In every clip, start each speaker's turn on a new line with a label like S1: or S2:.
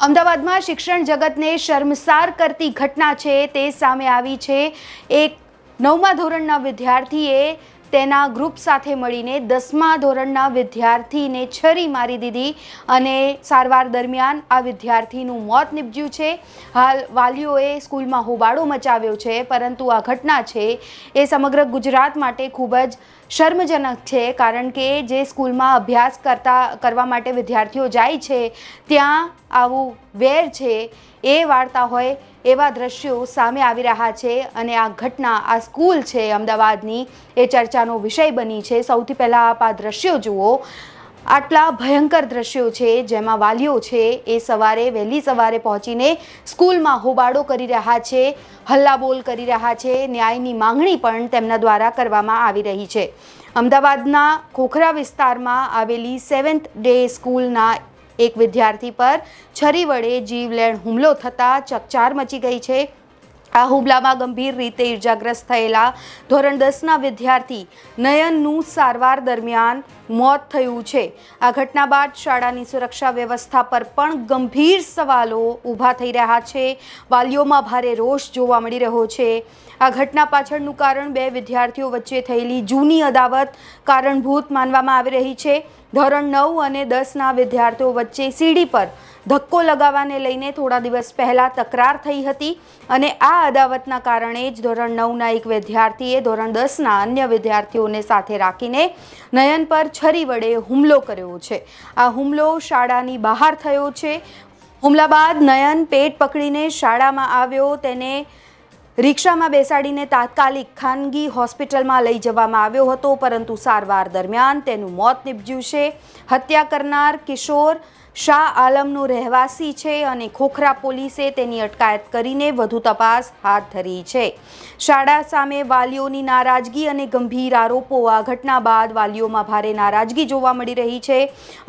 S1: અમદાવાદમાં શિક્ષણ જગતને શર્મસાર કરતી ઘટના છે તે સામે આવી છે. એક નવમા ધોરણના વિદ્યાર્થીએ તેના ગ્રુપ સાથે મળીને દસમા ધોરણના વિદ્યાર્થીને છરી મારી દીધી અને સારવાર દરમિયાન આ વિદ્યાર્થીનું મોત નીપજ્યું છે. હાલ વાલીઓએ સ્કૂલમાં હોબાળો મચાવ્યો છે, પરંતુ આ ઘટના છે એ સમગ્ર ગુજરાત માટે ખૂબ જ શર્મજનક છે, કારણ કે જે સ્કૂલમાં અભ્યાસ કરતા, કરવા માટે વિદ્યાર્થીઓ જાય છે, ત્યાં આવું વેર છે, એ વાર્તા હોય, એવા દ્રશ્યો સામે આવી રહ્યા છે અને આ ઘટના આ સ્કૂલ છે, અમદાવાદની, એ ચર્ચાનો વિષય બની છે. સૌથી પહેલાં આપ આ દ્રશ્યો જુઓ. આટલા ભયંકર દ્રશ્યો છે, જેમાં વાલીઓ છે, એ સવારે, વહેલી સવારે પહોંચીને સ્કૂલમાં હોબાળો કરી રહ્યા છે, હલ્લાબોલ કરી રહ્યા છે, ન્યાયની માંગણી પણ તેમના દ્વારા કરવામાં આવી રહી છે. અમદાવાદના ખોખરા વિસ્તારમાં આવેલી સેવન્થ ડે સ્કૂલના એક વિદ્યાર્થી પર છરી વડે જીવલેણ હુમલો થતાં ચકચાર મચી ગઈ છે. આ હુમલામાં ગંભીર રીતે ઇજાગ્રસ્ત થયેલા ધોરણ દસના વિદ્યાર્થી નયનનું સારવાર દરમિયાન મોત થયું છે. આ ઘટના બાદ શાળાની સુરક્ષા વ્યવસ્થા પર પણ ગંભીર સવાલો ઊભા થઈ રહ્યા છે. વાલીઓમાં ભારે રોષ જોવા મળી રહ્યો છે. આ ઘટના પાછળનું કારણ બે વિદ્યાર્થીઓ વચ્ચે થયેલી જૂની અદાવત કારણભૂત માનવામાં આવી રહી છે. ધોરણ નવ અને દસના વિદ્યાર્થીઓ વચ્ચે સીડી પર ધક્કો લગાવવાને લઈને થોડા દિવસ પહેલાં તકરાર થઈ હતી અને આ અદાવતના કારણે જ ધોરણ નવના એક વિદ્યાર્થીએ ધોરણ દસના અન્ય વિદ્યાર્થીઓને સાથે રાખીને નયન પર છરી વડે હુમલો કર્યો છે. આ હુમલો શાળાની બહાર થયો છે. હુમલા બાદ નયન પેટ પકડીને શાળામાં આવ્યો. તેને રિક્ષામાં બેસાડીને તાત્કાલિક ખાનગી હોસ્પિટલમાં લઈ જવામાં આવ્યો હતો, પરંતુ સારવાર દરમિયાન તેનું મોત નીપજ્યું છે. હત્યા કરનાર કિશોર શાહ આલમનો રહેવાસી છે અને ખોખરા પોલીસે તેની અટકાયત કરીને વધુ તપાસ હાથ ધરી છે. શાળા સામે વાલીઓની નારાજગી અને ગંભીર આરોપો. આ ઘટના બાદ વાલીઓમાં ભારે નારાજગી જોવા મળી રહી છે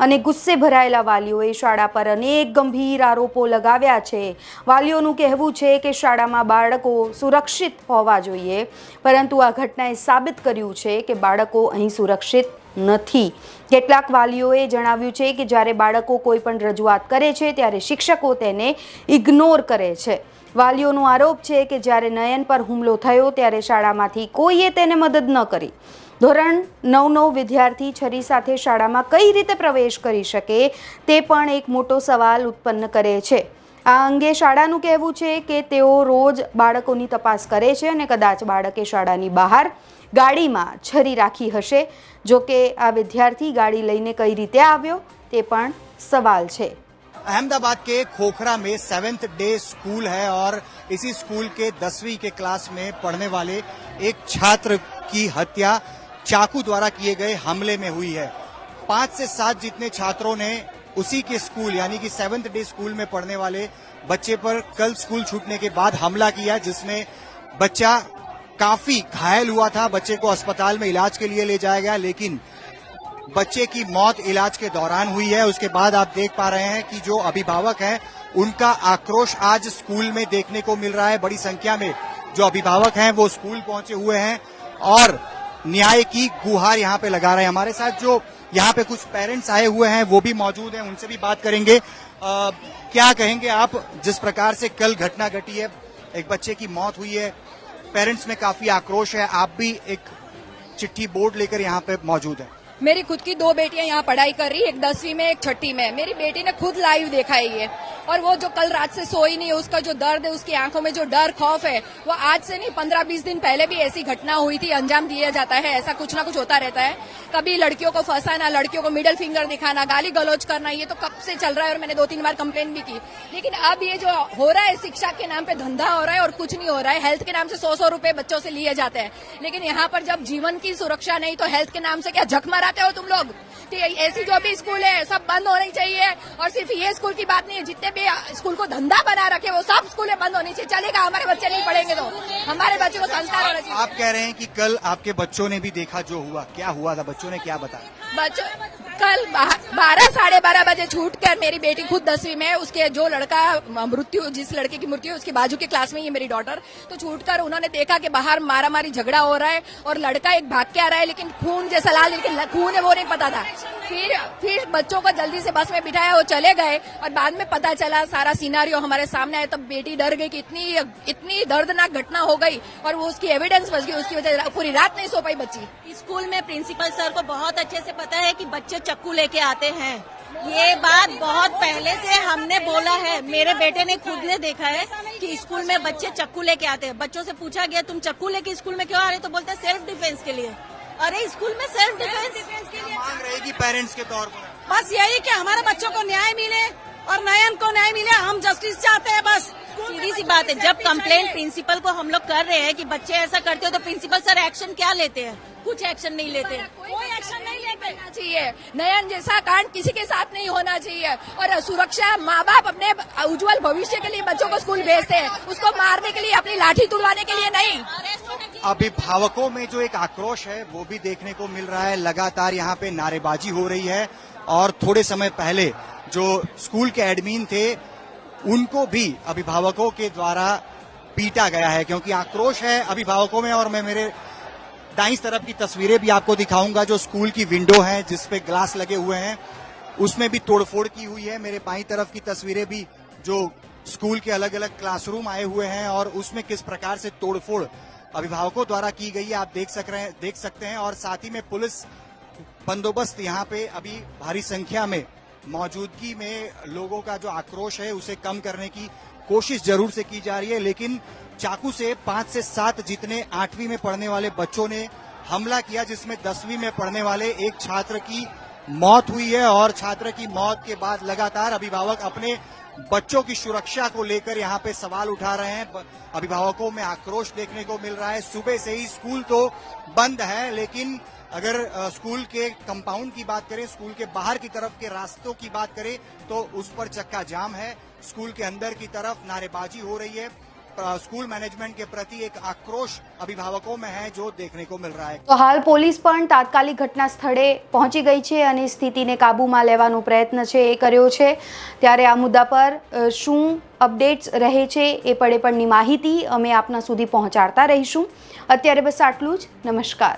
S1: અને ગુસ્સે ભરાયેલા વાલીઓએ શાળા પર અનેક ગંભીર આરોપો લગાવ્યા છે. વાલીઓનું કહેવું છે કે શાળામાં બાળકો સુરક્ષિત હોવા જોઈએ, પરંતુ આ ઘટનાએ સાબિત કર્યું છે કે બાળકો અહીં સુરક્ષિત નથી. કેટલાક વાલીઓએ જણાવ્યું છે કે જ્યારે બાળકો કોઈ પણ રજૂઆત કરે છે, ત્યારે શિક્ષકો તેને ઇગ્નોર કરે છે. વાલીઓનો આરોપ છે કે જ્યારે નયન પર હુમલો થયો, ત્યારે શાળામાંથી કોઈએ તેને મદદ ન કરી. ધોરણ નવ નવ વિદ્યાર્થી છરી સાથે શાળામાં કઈ રીતે પ્રવેશ કરી શકે, તે પણ એક મોટો સવાલ ઉત્પન્ન કરે છે. આ અંગે શાળાનું કહેવું છે કે તેઓ રોજ બાળકોની તપાસ કરે છે અને કદાચ બાળકે શાળાની બહાર ગાડીમાં છરી રાખી હશે જો કે આ વિદ્યાર્થી ગાડી લઈને કઈ રીતે આવ્યો તે પણ સવાલ છે
S2: अहमदाबाद के खोखरा में सेवेंथ डे स्कूल है और इसी स्कूल के दसवीं के क्लास में पढ़ने वाले एक छात्र की हत्या चाकू द्वारा किए गए हमले में हुई है पांच से सात जितने छात्रों ने उसी के स्कूल, यानी कि सेवेंथ डे स्कूल में पढ़ने वाले बच्चे पर कल स्कूल छूटने के बाद हमला किया, जिसमें बच्चा काफ़ी घायल हुआ था। बच्चे को अस्पताल में इलाज के लिए ले जाया गया, लेकिन बच्चे की मौत इलाज के दौरान हुई है। उसके बाद आप देख पा रहे हैं कि जो अभिभावक हैं, उनका आक्रोश आज स्कूल में देखने को मिल रहा है। बड़ी संख्या में जो अभिभावक हैं, वो स्कूल पहुँचे हुए हैं और न्याय की गुहार यहाँ पे लगा रहे हैं। हमारे साथ जो यहाँ पे कुछ पेरेंट्स आए हुए हैं वो भी मौजूद हैं उनसे भी बात करेंगे। आ, क्या कहेंगे आप जिस प्रकार से कल घटना घटी है एक बच्चे की मौत हुई है पेरेंट्स में काफ़ी आक्रोश है आप भी एक चिट्ठी बोर्ड लेकर यहाँ पे मौजूद है।
S3: मेरी खुद की दो बेटियाँ यहाँ पढ़ाई कर रही है एक दसवीं में एक छठी में। मेरी बेटी ने खुद लाइव देखा है ये। और वो जो कल रात से सोई नहीं है, उसका जो दर्द है, उसकी आँखों में जो डर, खौफ है, वो आज से नहीं, पंद्रह बीस दिन पहले भी ऐसी घटना हुई थी, अंजाम दिया जाता है, ऐसा कुछ ना कुछ होता रहता है। कभी लड़कियों को फंसाना, लड़कियों को मिडल फिंगर दिखाना, गाली गलौज करना, ये तो कब से चल रहा है और मैंने दो तीन बार कंप्लेन भी की। लेकिन अब ये जो हो रहा है, शिक्षा के नाम पे धंधा हो रहा है और कुछ नहीं हो रहा है हेल्थ के नाम से सौ सौ रुपए बच्चों से लिए जाते हैं। लेकिन यहाँ पर जब जीवन की सुरक्षा नहीं तो हेल्थ के नाम से क्या झक मराते हो तुम लोग? कि ऐसी जो भी स्कूल है सब बंद होनी चाहिए। और सिर्फ़ ये स्कूल की बात नहीं है जितने भी स्कूल को धंधा बना रखे वो सब स्कूलें बंद होनी चाहिए। चलेगा हमारे बच्चे नहीं पढ़ेंगे तो। हमारे बच्चे को संस्कार होना चाहिए।
S2: आप कह रहे हैं कि कल आपके बच्चों ने भी देखा जो हुआ। क्या हुआ था? बच्चों ने क्या बताया?
S3: बच्चों कल बारह, साढ़े बारह बजे छूट कर मेरी बेटी खुद दसवीं में, उसके जो लड़का मृत्यु, जिस लड़के की मृत्यु उसके बाजू के क्लास में ही मेरी डॉटर तो छूट कर उन्होंने देखा कि बाहर मारा मारी झगड़ा हो रहा है और लड़का एक भाग के आ रहा है, लेकिन खून जैसा लाल, लेकिन खून है, वो नहीं पता था। फिर फिर बच्चों को जल्दी से बस में बिठाया, वो चले गए और बाद में पता चला सारा सीनारियो हमारे सामने आया तब बेटी डर गई कि इतनी इतनी दर्दनाक घटना हो गई और वो उसकी एविडेंस बच गई, उसकी वजह पूरी रात नहीं सो पाई बच्ची।
S4: स्कूल में प्रिंसिपल सर को बहुत अच्छे से पता है कि बच्चे चक्कू लेके आते हैं। ये बात बहुत पहले से हमने बोला है। मेरे बेटे ने खुद ने देखा है कि स्कूल में बच्चे चक्कू लेके आते हैं। बच्चों से पूछा गया तुम चक्कू लेके स्कूल में क्यों आ रहे हो? तो बोलते हैं सेल्फ डिफेंस के लिए। अरे स्कूल में सेल्फ डिफेंस।
S2: मांग रहेगी पेरेंट्स के तौर पर।
S4: बस यही कि हमारे बच्चों को न्याय मिले और नयन को न्याय मिले। हम जस्टिस चाहते हैं बस। सीधी सी बात है। जब कंप्लेंट प्रिंसिपल को हम लोग कर रहे हैं कि बच्चे ऐसा करते हो तो प्रिंसिपल सर एक्शन क्या लेते हैं? कुछ एक्शन नहीं लेते।
S3: कोई एक्शन लेना चाहिए। नयन जैसा कांड किसी के साथ नहीं होना चाहिए। और सुरक्षा माँ बाप अपने उज्जवल भविष्य के लिए बच्चों को स्कूल भेजते हैं। उसको मारने के लिए, अपनी लाठी तुड़वाने के लिए नहीं।
S2: अभिभावकों में जो एक आक्रोश है, वो भी देखने को मिल रहा है। लगातार यहाँ पे नारेबाजी हो रही है। और थोड़े समय पहले जो स्कूल के एडमिन थे, उनको भी अभिभावकों के द्वारा पीटा गया है, क्योंकि आक्रोश है अभिभावकों में। और मैं मेरे दाईं तरफ़ की तस्वीरें भी आपको दिखाऊँगा, जो स्कूल की विंडो है जिसपे ग्लास लगे हुए हैं। उसमें भी तोड़फोड़ की हुई है। मेरे बाईं तरफ़ की तस्वीरें भी, जो स्कूल के अलग अलग क्लासरूम आए हुए हैं, और उसमें किस प्रकार से तोड़फोड़ अभिभावकों द्वारा की गई है, आप देख सक रहे हैं, देख सकते हैं। और साथ ही में पुलिस बंदोबस्त यहाँ पे अभी भारी संख्या में मौजूदगी में लोगों का जो आक्रोश है, उसे कम करने की कोशिश ज़रूर से की जा रही है, लेकिन चाकू से पाँच से सात जितने आठवीं में पढ़ने वाले बच्चों ने हमला किया, जिसमें दसवीं में पढ़ने वाले एक छात्र की मौत हुई है और छात्र की मौत के बाद लगातार अभिभावक अपने बच्चों की सुरक्षा को लेकर यहाँ पे सवाल उठा रहे हैं। अभिभावकों में आक्रोश देखने को मिल रहा है। सुबह से ही स्कूल तो बंद है, लेकिन अगर स्कूल के कंपाउंड की बात करें, स्कूल के बाहर की तरफ़ के रास्तों की बात करें तो उस पर चक्का जाम है। स्कूल के अंदर की तरफ़ नारेबाजी हो रही है। स्कूल मैनेजमेंट के प्रति एक आक्रोश अभिभावकों में है जो देखने को मिल रहा है
S1: તો હાલ પોલીસ પણ તાત્કાલિક ઘટના સ્થળે પહોંચી ગઈ છે અને સ્થિતિને કાબૂમાં લેવાનો પ્રયત્ન છે એ કર્યો છે ત્યારે આ મુદ્દા પર અ, શું અપડેટ્સ રહે છે એ પડે પડની માહિતી અમે આપના સુધી પહોંચાડતા રહીશું અત્યારે બસ આટલું જ નમસ્કાર